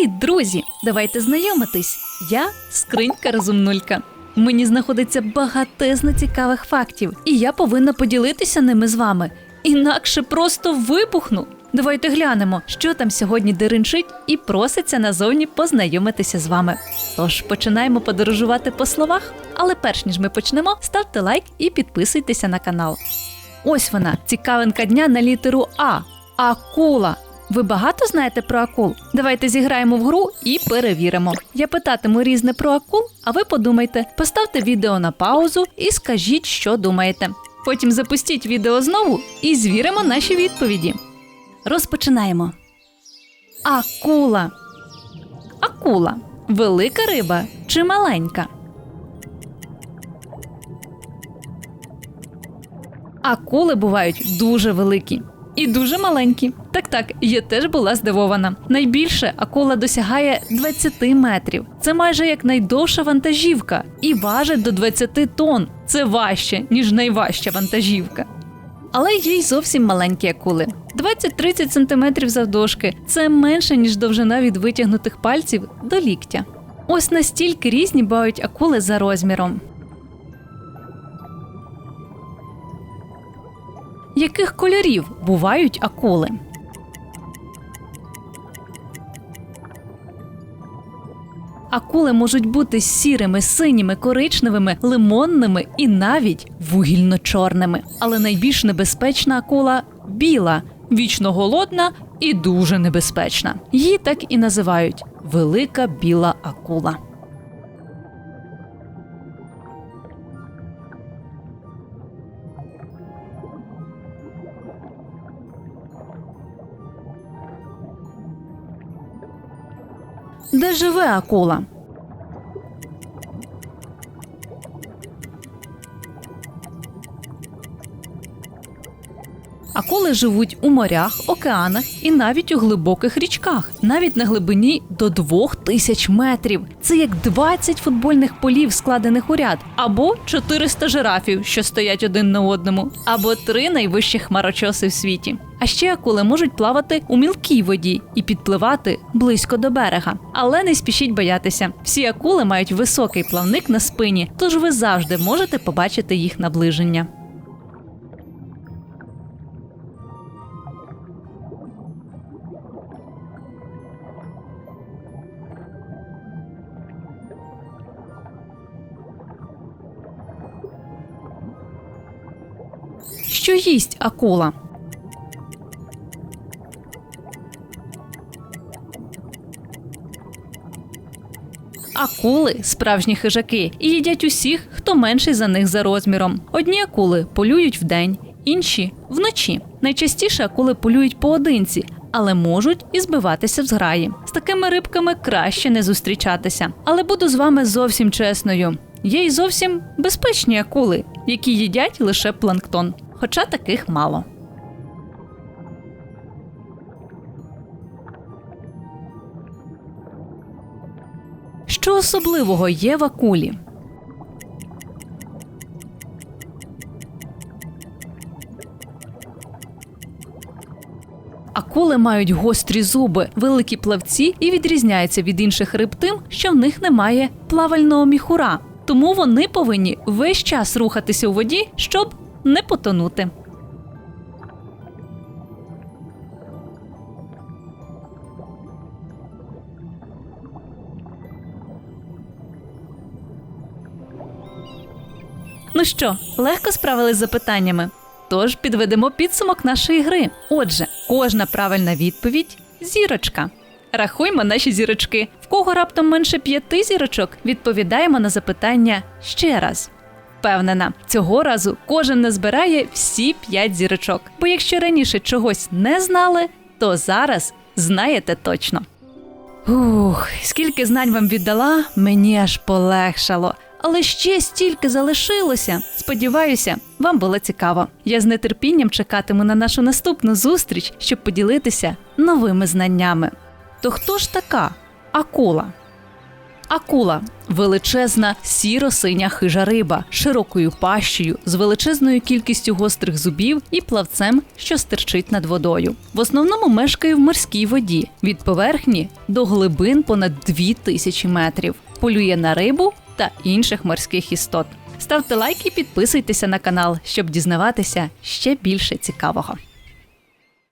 Привіт, друзі! Давайте знайомитись. Я скринька розумнулька. Мені знаходиться багатезно цікавих фактів, і я повинна поділитися ними з вами. Інакше просто вибухну. Давайте глянемо, що там сьогодні деренчить і проситься назовні познайомитися з вами. Тож починаємо подорожувати по словах. Але перш ніж ми почнемо, ставте лайк і підписуйтеся на канал. Ось вона, цікавинка дня на літеру А. Акула. Ви багато знаєте про акул? Давайте зіграємо в гру і перевіримо. Я питатиму різне про акул, а ви подумайте, поставте відео на паузу і скажіть, що думаєте. Потім запустіть відео знову і звіримо наші відповіді. Розпочинаємо. Акула. Акула. Велика риба чи маленька? Акули бувають дуже великі і дуже маленькі. Так так, я теж була здивована. Найбільше акула досягає 20 метрів. Це майже як найдовша вантажівка, і важить до 20 тонн. Це важче, ніж найважча вантажівка. Але є й зовсім маленькі акули. 20-30 см завдовжки це менше, ніж довжина від витягнутих пальців до ліктя. Ось настільки різні бувають акули за розміром. Яких кольорів бувають акули? Акули можуть бути сірими, синіми, коричневими, лимонними і навіть вугільно-чорними. Але найбільш небезпечна акула біла, вічно голодна і дуже небезпечна. Її так і називають велика біла акула. Де живе акула? Акули живуть у морях, океанах і навіть у глибоких річках, навіть на глибині до двох тисяч метрів. Це як 20 футбольних полів, складених у ряд, або 400 жирафів, що стоять один на одному, або три найвищі хмарочоси в світі. А ще акули можуть плавати у мілкій воді і підпливати близько до берега. Але не спішіть боятися. Всі акули мають високий плавник на спині, тож ви завжди можете побачити їх наближення. Що їсть акула? Акули справжні хижаки і їдять усіх, хто менший за них за розміром. Одні акули полюють вдень, інші вночі. Найчастіше акули полюють поодинці, але можуть і збиватися в зграї. З такими рибками краще не зустрічатися. Але буду з вами зовсім чесною. Є й зовсім безпечні акули, які їдять лише планктон, хоча таких мало. Що особливого є в акулі? Акули мають гострі зуби, великі плавці і відрізняються від інших риб тим, що в них немає плавального міхура. Тому вони повинні весь час рухатися у воді, щоб не потонути. Ну що, легко справились з запитаннями? Тож підведемо підсумок нашої гри. Отже, кожна правильна відповідь зірочка. Рахуймо наші зірочки. В кого раптом менше п'яти зірочок, відповідаємо на запитання ще раз. Впевнена, цього разу кожен назбирає всі п'ять зірочок. Бо якщо раніше чогось не знали, то зараз знаєте точно. Ух, скільки знань вам віддала, мені аж полегшало. Але ще стільки залишилося. Сподіваюся, вам було цікаво. Я з нетерпінням чекатиму на нашу наступну зустріч, щоб поділитися новими знаннями. То хто ж така акула? Акула величезна сіро-синя хижа риба, широкою пащею, з величезною кількістю гострих зубів і плавцем, що стирчить над водою. В основному мешкає в морській воді від поверхні до глибин понад 2000 метрів. Полює на рибу та інших морських істот. Ставте лайк і підписуйтеся на канал, щоб дізнаватися ще більше цікавого.